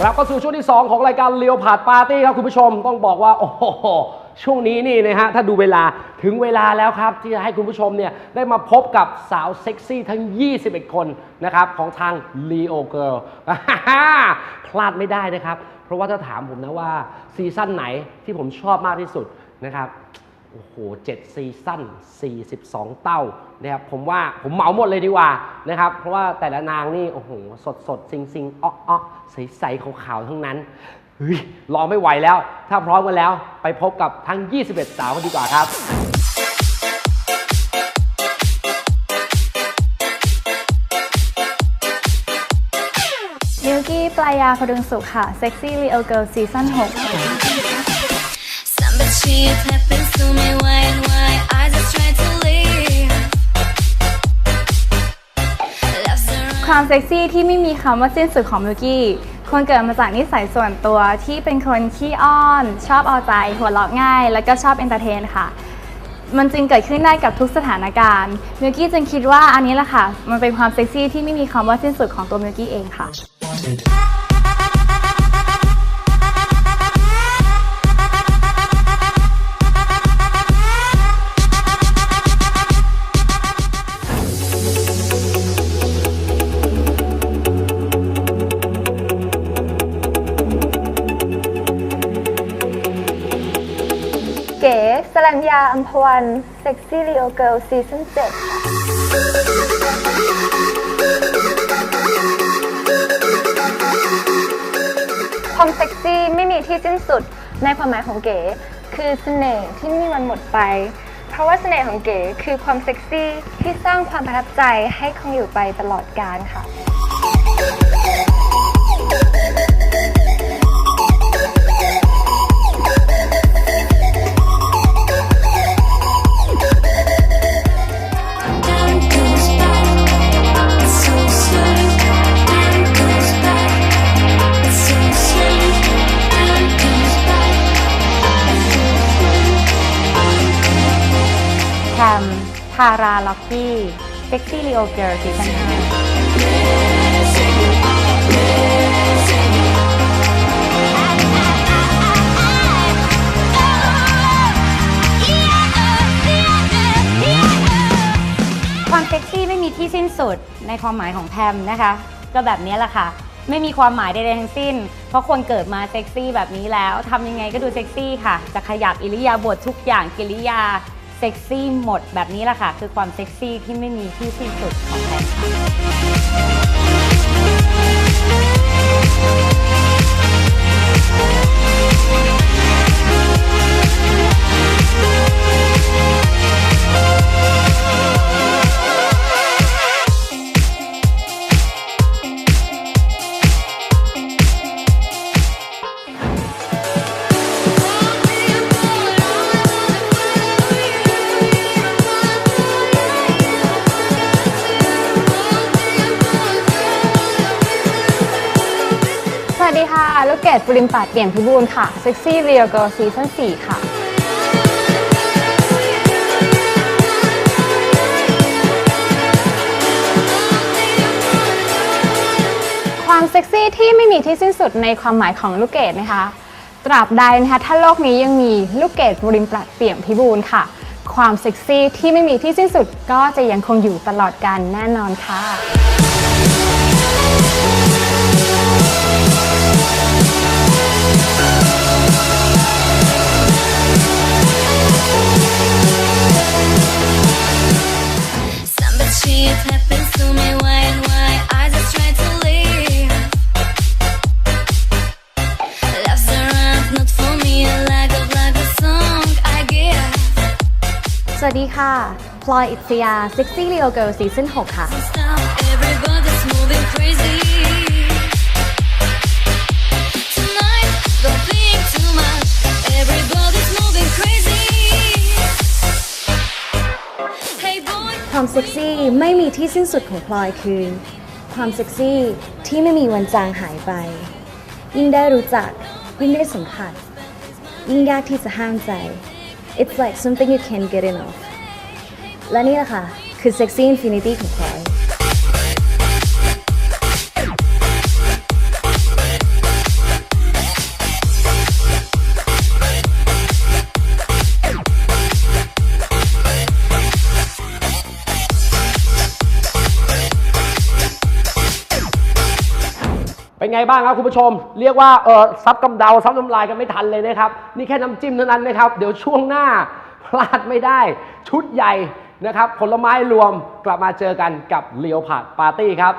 กลับเข้าสู่ช่วงที่ 2 ของรายการเลียวผาดปาร์ตี้ครับคุณผู้ชมต้องบอกว่า โอ้โหช่วงนี้นี่นะฮะถ้าดูเวลาถึงเวลาแล้วครับ ที่จะให้คุณผู้ชมเนี่ยได้มาพบกับสาวเซ็กซี่ทั้ง 21 คนนะครับของทาง Leo Girl พลาดไม่ได้นะครับ เพราะว่าถ้าถามผมนะว่าซีซั่นไหนที่ผมชอบมากที่สุดนะครับ โอ้โห7ซีซั่น42 เต้านะครับผมว่าผมเหมาหมดเลยดีกว่านะครับ เพราะว่าแต่ละนางนี่โอ้โหสดสดซิงซิงอ๊ออ๊อใสใสๆขาวๆทั้งนั้นเฮ้ยรอไม่ไหวแล้ว ถ้าพร้อมกันแล้วไปพบกับทั้ง 21 สาวกันดีกว่าครับมิวกี้ปลายาพดุงสุขค่ะ Sexy Real Girl ซีซั่น6 see it happens to me, why and why I just try to live ความเซ็กซี่ที่ไม่มีคำว่าสิ้นสุดของมิวกี้คนเกิดมาจากนิสัยส่วนตัวที่เป็นคนขี้อ้อน ชอบเอาใจ หัวเราะง่าย แล้วก็ชอบเอนเตอร์เทนค่ะ มันจึงเกิดขึ้นได้กับทุกสถานการณ์มิวกี้จึงคิดว่าอันนี้แหละค่ะ มันเป็นความเซ็กซี่ที่ไม่มีคำว่าสิ้นสุดของตัวมิวกี้เองค่ะ รัญญาอัมพวันเซ็กซี่เรียลเกิลซีซั่น7ความเซ็กซี่ไม่มีที่สิ้นสุดในความหมายของเก๋ คือเสน่ห์ที่ไม่มีวันหมดไป เพราะว่าเสน่ห์ของเก๋คือความเซ็กซี่ที่สร้างความประทับใจให้คงอยู่ไปตลอดกาลค่ะาราล็อกกี้ Sexy Real Girl ซีซั่น5ความเซ็กซี่ไม่มีที่สิ้นสุดในความหมายของแพมนะคะ ก็แบบนี้แหละค่ะไม่มีความหมายใดๆทั้งสิ้น เพราะคนเกิดมาเซ็กซี่แบบนี้แล้วทำยังไงก็ดูเซ็กซี่ค่ะ จะขยับอิริยาบถทุกอย่างกิริยา เซ็กซี่หมดแบบนี้แหละค่ะ คือความเซ็กซี่ที่ไม่มีที่สิ้นสุดของแพนค่ะ วัสดีค่ะ ลูกเกดปริมปัดเปี่ยมพิบูลค่ะ Sexy Real Girl ซีซั่น4ค่ะ ความเซ็กซี่ที่ไม่มีที่สิ้นสุดในความหมายของลูกเกดนะคะ ตราบใดนะคะถ้าโลกนี้ยังมีลูกเกดบริมปลัดเปี่ยมพิบูลค่ะ ความเซ็กซี่ที่ไม่มีที่สิ้นสุดก็จะยังคงอยู่ตลอดกาลแน่นอนค่ะ วัสดีค่ะ พลอยอิสยา Sexy Real Girl ซีซั่น6ค่ะ Stop, everybody's moving crazy. Tonight, don't think too much. Everybody's moving crazy. Hey boy. ความเซ็กซี่ไม่มีที่สิ้นสุดของพลอยคือ ความเซ็กซี่ที่ไม่มีวันจางหายไป ยิ่งได้รู้จัก ยิ่งได้สัมผัส ยิ่งยากที่จะห้ามใจ It's like something you can't get enough และนี่แหละค่ะ คือ Sexy Infinity ของพลอย ไงบ้างครับคุณผู้ชม เรียกว่าเออซับกำเดาซับน้ำลายกันไม่ทันเลยนะครับ นี่แค่น้ำจิ้มเท่านั้นนะครับ เดี๋ยวช่วงหน้าพลาดไม่ได้ ชุดใหญ่นะครับ ผลไม้รวมกลับมาเจอกันกับเลียวผัดปาร์ตี้ครับ